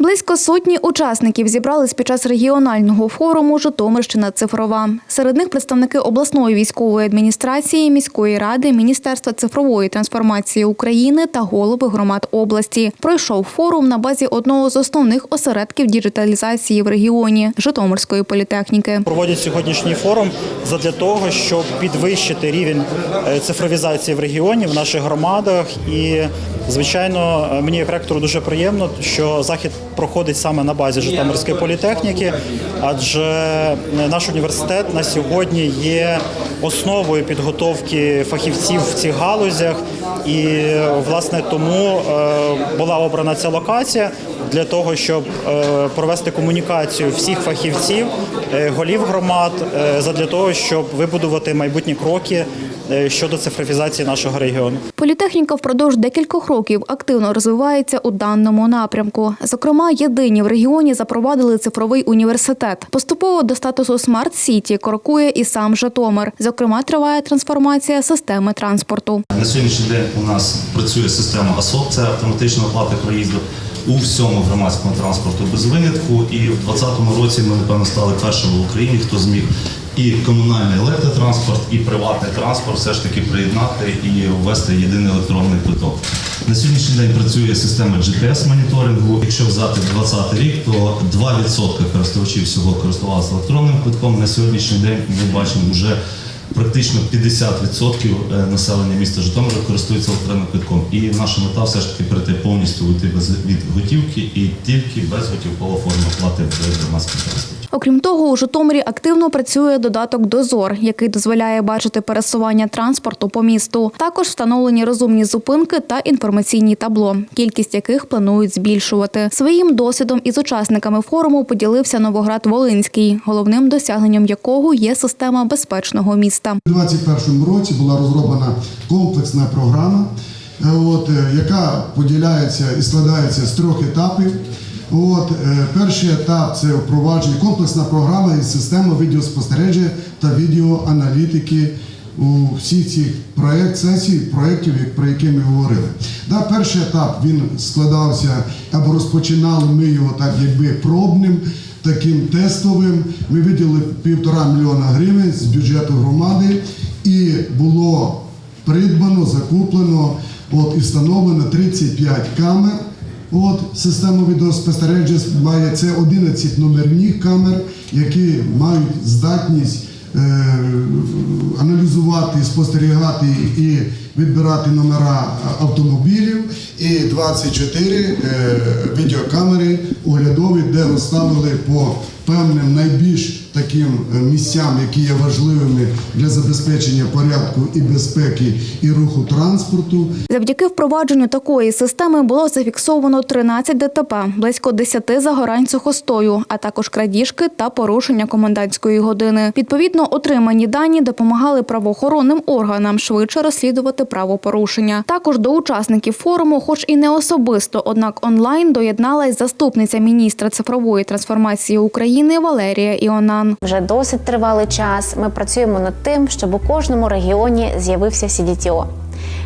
Близько сотні учасників зібрались під час регіонального форуму Житомирщина цифрова. Серед них представники обласної військової адміністрації, міської ради, Міністерства цифрової трансформації України та голови громад області. Пройшов форум на базі одного з основних осередків діджиталізації в регіоні Житомирської політехніки. Проводять сьогоднішній форум задля того, щоб підвищити рівень е, цифровізації в регіоні, в наших громадах. І, звичайно, е, мені як ректору дуже приємно, що захід проходить саме на базі Житомирської політехніки, адже е, наш університет на сьогодні є основою підготовки фахівців в цих галузях. І е, власне тому е, була обрана ця локація для того, щоб е, провести комунікацію всіх фахівців, е, голів громад, е, задля того, щоб вибудувати майбутні кроки щодо цифровізації нашого регіону. Політехніка впродовж декількох років активно розвивається у даному напрямку. Зокрема, єдині в регіоні запровадили цифровий університет. Поступово до статусу Смарт Сіті крокує і сам Житомир. Зокрема, триває трансформація системи транспорту. На сьогоднішній день у нас працює система АСОП, це автоматична оплата проїзду у всьому громадському транспорту без винятку. І в 2020 році ми, напевно, стали першими в Україні, хто зміг і комунальний електротранспорт, і приватний транспорт все ж таки приєднати і ввести єдиний електронний квиток. На сьогоднішній день працює система GPS-моніторингу. Якщо взяти 2020 рік, то 2% користувачів всього користувалися електронним квитком. На сьогоднішній день ми бачимо вже практично 50% населення міста Житомира користується електронним квитком. І наша мета все ж таки перейти повністю від готівки і тільки без готівкового форми оплати в громадському транспорті. Окрім того, у Житомирі активно працює додаток Дозор, який дозволяє бачити пересування транспорту по місту. Також встановлені розумні зупинки та інформаційні табло, кількість яких планують збільшувати. Своїм досвідом із учасниками форуму поділився Новоград Волинський, головним досягненням якого є система безпечного міста. У 2021 році була розроблена комплексна програма, е, е, яка поділяється і складається з трьох етапів. От, е, перший етап це впровадження комплексна програма із системи відеоспостереження та відеоаналітики у всіх цих проєкт, сесій, проєктів, про які ми говорили. Да, перший етап він складався або розпочинали ми його так, якби пробним таким тестовим. Ми виділили півтора мільйона гривень з бюджету громади, і було придбано, закуплено от, і встановлено 35 камер. От система відеоспостереження має це 11 номерних камер, які мають здатність е, аналізувати, спостерігати і відбирати номера автомобілів, і 24 е, відеокамери оглядові, де розставили по певним найбільш таким е, місцям, які є важливими для забезпечення порядку і безпеки і руху транспорту. Завдяки впровадженню такої системи було зафіксовано 13 ДТП, близько 10 загорань сухостою, а також крадіжки та порушення комендантської години. Відповідно, отримані дані допомагали правоохоронним органам швидше розслідувати правопорушення. Також до учасників форуму, хоч і не особисто, однак онлайн доєдналась заступниця міністра цифрової трансформації України Валерія Іонан. Вже досить тривалий час ми працюємо над тим, щоб у кожному регіоні з'явився CDTO.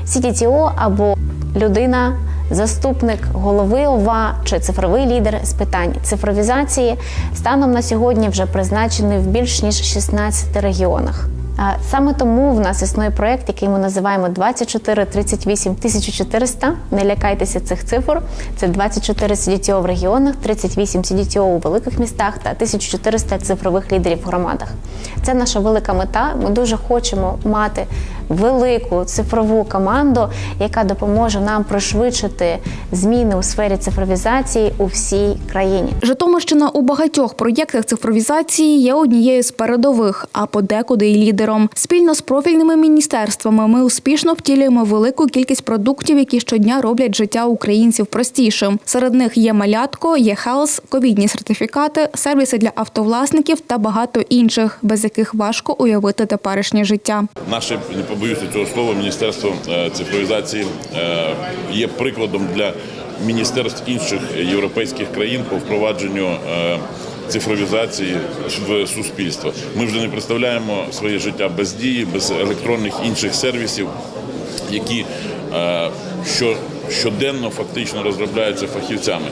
CDTO або людина, заступник голови ОВА чи цифровий лідер з питань цифровізації станом на сьогодні вже призначений в більш ніж 16 регіонах. Саме тому в нас існує проект, який ми називаємо 24 38 1400. Не лякайтеся цих цифр. Це 24 CDTO в регіонах, 38 CDTO у великих містах та 1400 цифрових лідерів в громадах. Це наша велика мета. Ми дуже хочемо мати велику цифрову команду, яка допоможе нам пришвидшити зміни у сфері цифровізації у всій країні. Житомирщина у багатьох проєктах цифровізації є однією з передових, а подекуди й лідером. Спільно з профільними міністерствами ми успішно втілюємо велику кількість продуктів, які щодня роблять життя українців простішим. Серед них є малятко, є хелс, ковідні сертифікати, сервіси для автовласників та багато інших, без яких важко уявити теперішнє життя. Наше не побоюся цього слова міністерство е, цифровізації е, є прикладом для міністерств інших європейських країн по впровадженню е, цифровізації в суспільство. Ми вже не представляємо своє життя без дії, без електронних інших сервісів, які що щоденно фактично розробляються фахівцями.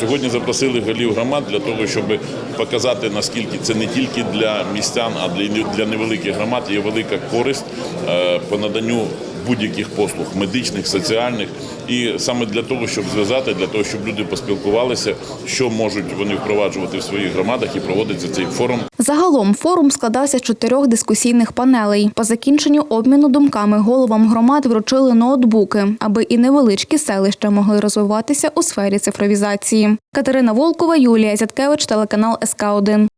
Сьогодні запросили голів громад для того, щоб показати наскільки це не тільки для містян, а для для невеликих громад є велика користь е, по наданню будь-яких послуг медичних, соціальних, і саме для того, щоб зв'язати, для того, щоб люди поспілкувалися, що можуть вони впроваджувати в своїх громадах, і проводиться цей форум. Загалом форум складався з чотирьох дискусійних панелей. По закінченню обміну думками головам громад вручили ноутбуки, аби і невеличкі селища могли розвиватися у сфері цифровізації. Катерина Волкова, Юлія Зяткевич, телеканал СК 1